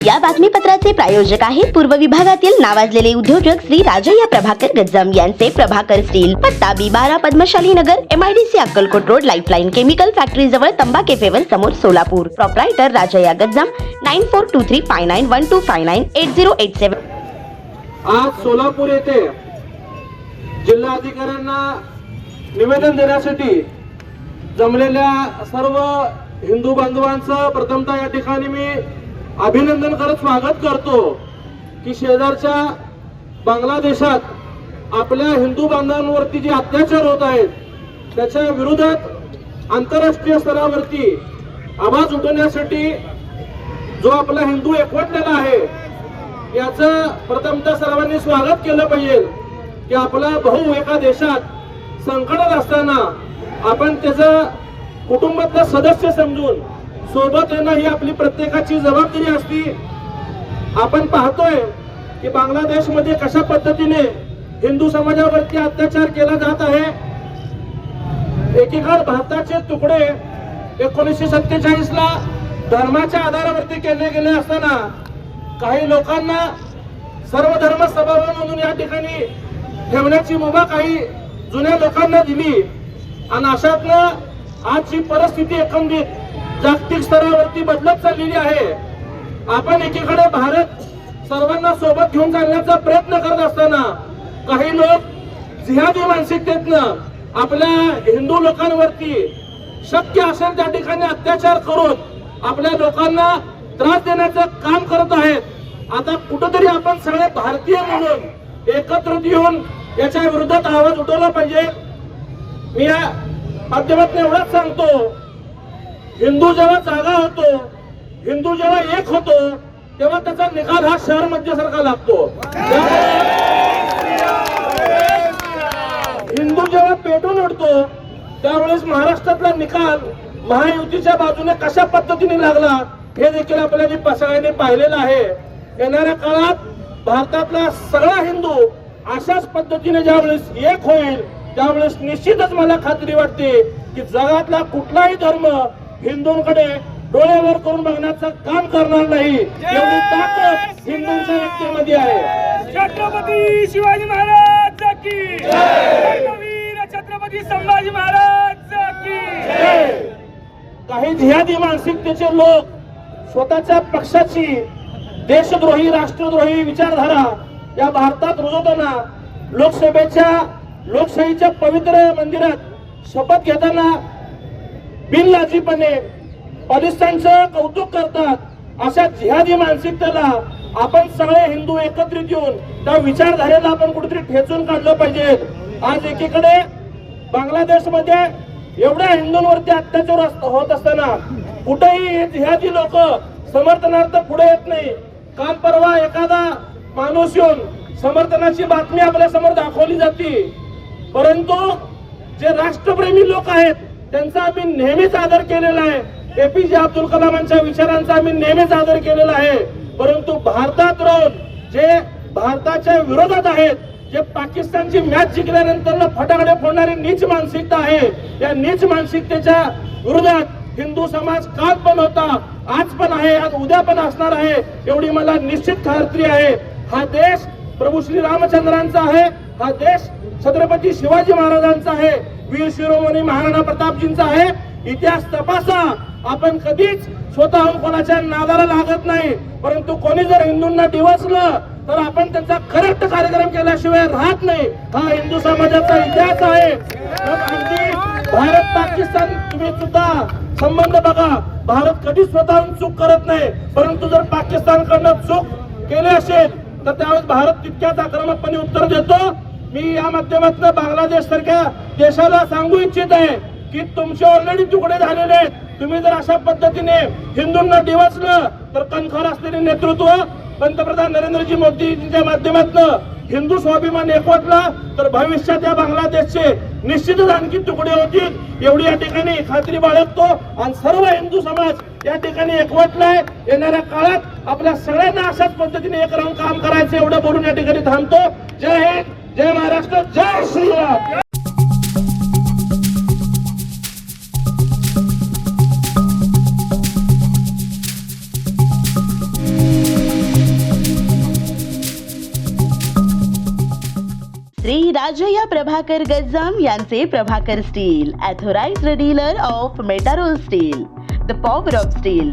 या बातमीपत्राचे प्रायोजक आहेत पूर्व विभागातील नावाजलेले उद्योजक श्री राजय्या प्रभाकर गज्जम यांचे प्रभाकर स्टील पत्ता बी बारा Padmashali Nagar MIDC Akkalkot road lifeline chemical factory जवळ तंबा केफेवर समोर Solapur. Proprietor Rajayya Gajjam nine four two three five nine one two five nine eight zero eight seven आज सोलापूर येथे जिल्हाधिकाऱ्यांना निवेदन देण्यासाठी जमलेल्या सर्व हिंदू बांधवांचं प्रथमतः या ठिकाणी मी अभिनंदन करत स्वागत करतो की शेजारच्या बांगलादेशात आपल्या हिंदू बांधवांवरती जे अत्याचार होत आहेत त्याच्या विरोधात आंतरराष्ट्रीय स्तरावरती आवाज उठवण्यासाठी जो आपला हिंदू एकवटलेला आहे याचं प्रथमतः सर्वांनी स्वागत केलं पाहिजे की आपला भाऊ एका देशात संकटात असताना आपण त्याचं कुटुंबातलं सदस्य समजून सोबत येणं ही आपली प्रत्येकाची जबाबदारी असती. आपण पाहतोय की बांगलादेशमध्ये कशा पद्धतीने हिंदू समाजावरती अत्याचार केला जात आहे. एकीकडे भारताचे तुकडे एकोणीसशे सत्तेचाळीस ला धर्माच्या आधारावरती केले गेले असताना काही लोकांना सर्व धर्म सभागृह म्हणून या ठिकाणी ठेवण्याची मुभा काही जुन्या लोकांना दिली. आणि अशातनं आजची परिस्थिती एकंदरीत जागतिक स्तरावरती बदलत चाललेली आहे. आपण एकीकडे भारत सर्वांना सोबत घेऊन चालण्याचा प्रयत्न करत असताना काही लोक जिहादी मानसिकतेतनं आपल्या हिंदू लोकांवरती शक्य असेल त्या ठिकाणी अत्याचार करून आपल्या लोकांना त्रास देण्याचं काम करत आहेत. आता कुठंतरी आपण सगळे भारतीय म्हणून एकत्र येऊन याच्या विरोधात आवाज उठवला पाहिजे. मी या माध्यमातून एवढंच सांगतो हिंदू जेव्हा जागा होतो हिंदू जेव्हा एक होतो तेव्हा त्याचा निकाल हा शहर मध्यसारखा लागतो. हिंदू जेव्हा पेटून उठतो त्यावेळेस महाराष्ट्रातला निकाल महायुतीच्या बाजूने कशा पद्धतीने लागला हे देखील आपल्याला सगळ्यांनी पाहिलेलं आहे. येणाऱ्या काळात भारतातला सगळा हिंदू अशाच पद्धतीने ज्यावेळेस एक होईल त्यावेळेस निश्चितच मला खात्री वाटते की जगातला कुठलाही धर्म हिंदूंकडे डोळ्यावर करून बघण्याचं काम करणार नाही. एवढी ताकद हिंदूंच्या व्यक्तीमध्ये आहे. छत्रपती शिवाजी महाराज की. वीर छत्रपती संभाजी महाराज की. काही जिहादी मानसिकतेचे लोक स्वतःच्या पक्षाची देशद्रोही राष्ट्रद्रोही विचारधारा या भारतात रुजवताना लोकसभेच्या लोकशाहीच्या पवित्र मंदिरात शपथ घेताना बिनलाजीपणे पाकिस्तानचं कौतुक करतात. अशा जिहादी मानसिकतेला आपण सगळे हिंदू एकत्रित येऊन त्या विचारधारेला आपण कुठेतरी ठेचून काढलं पाहिजे. आज एकीकडे बांगलादेशमध्ये एवढ्या हिंदूंवरती अत्याचार अस- होत असताना कुठेही हे जिहादी लोक समर्थनार्थ पुढे येत नाही. काल परवा एखादा माणूस येऊन समर्थनाची बातमी आपल्यासमोर दाखवली जाते. परंतु जे राष्ट्रप्रेमी लोक आहेत त्यांचा आम्ही नेहमीच आदर केलेला आहे. एपीजे अब्दुल कलामांच्या विचारांचा आम्ही नेहमीच आदर केलेला आहे. परंतु भारतात राहून जे भारताच्या विरोधात आहेत जे पाकिस्तानची मॅच जिंकल्यानंतर फटाकडे फोडणारी नीच मानसिकता आहे या नीच मानसिकतेच्या विरोधात हिंदू समाज काल पण होता आज पण आहे आज उद्या पण असणार आहे एवढी मला निश्चित खात्री आहे. हा देश प्रभू श्री रामचंद्रांचा आहे हा देश छत्रपती शिवाजी महाराजांचा आहे. वीर शिरोमणी महाराणा प्रतापजींचा आहे. इतिहास तपासा. आपण कधीच स्वतःहून कोणाच्या नादाला लागत नाही. परंतु कोणी जर हिंदूंना डिवचलं तर आपण त्यांचा करेक्ट कार्यक्रम केल्याशिवाय राहत नाही. हा हिंदू समाजाचा इतिहास आहे. भारत पाकिस्तान तुम्ही सुद्धा संबंध बघा. भारत कधीच स्वतःहून चूक करत नाही. परंतु जर पाकिस्तानकडनं चूक केली असेल तर त्यावेळेस भारत तितक्याच आक्रमकपणे उत्तर देतो. मी या माध्यमातून बांगलादेश सारख्या देशाला सांगू इच्छित आहे की तुमचे ऑलरेडी तुकडे झालेले आहेत. तुम्ही जर अशा पद्धतीने हिंदूंना डिवचलं तर कणखर असलेले नेतृत्व पंतप्रधान नरेंद्रजी मोदींच्या माध्यमातून हिंदू स्वाभिमान एकवटला तर भविष्यात या बांगलादेशचे निश्चितच आणखी तुकडे होतील. एवढी या ठिकाणी खात्री बाळगतो आणि सर्व हिंदू समाज या ठिकाणी एकवटलाय. येणाऱ्या काळात आपल्या सगळ्यांना अशाच पद्धतीने एक राहून काम करायचं एवढं बोलून या ठिकाणी थांबतो. जय हिंद. जय महाराष्ट्र, जय श्री राम। श्री राजया प्रभाकर गजाम यांचे Prabhakar steel authorised dealer of Metarol steel, the power of steel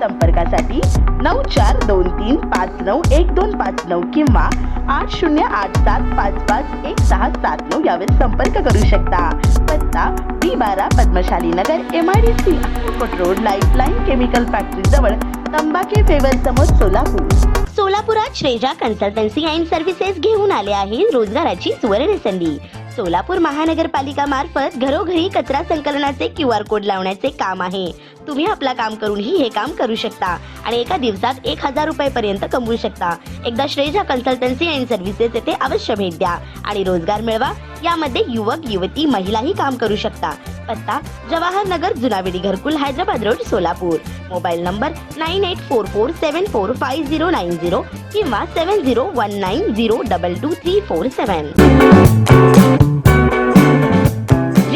संपर्कासाठी नऊ चार दोन तीन पाच नऊ एक दोन पाच नऊ किंवा आठ शून्य आठ सात पाच पाच एक सहा सात नऊ यावर संपर्क करू शकता. पत्ता बी बारा Padmashali Nagar M I D C road lifeline chemical factory जवळ तंबाखे फेवर समोर सोलापूर. सोलापुरात श्रेजा कन्सल्टन्सी अँड सर्व्हिसेस घेऊन आले आहे रोजगाराची सुवर्ण संधी सोलापूर महानगरपालिका मार्फत घरोघरी कचरा संकलनाचे क्यू आर कोड लावण्याचे काम आहे. तुम्ही आपला काम करूनही हे काम करू शकता आणि एका दिवसात एक हजार रुपये कमवू शकता. एकदा श्रेजा कन्सल्टन्सी अँड सर्व्हिसेस येथे अवश्य भेट द्या आणि रोजगार मिळवा. यामध्ये युवक युवती महिलाही काम करू शकता. पत्ता जवाहर नगर जुनावेडी घरकुल Hyderabad road Solapur. Mobile number nine eight four four seven four five zero nine zero किंवा seven zero one nine zero double two three four seven.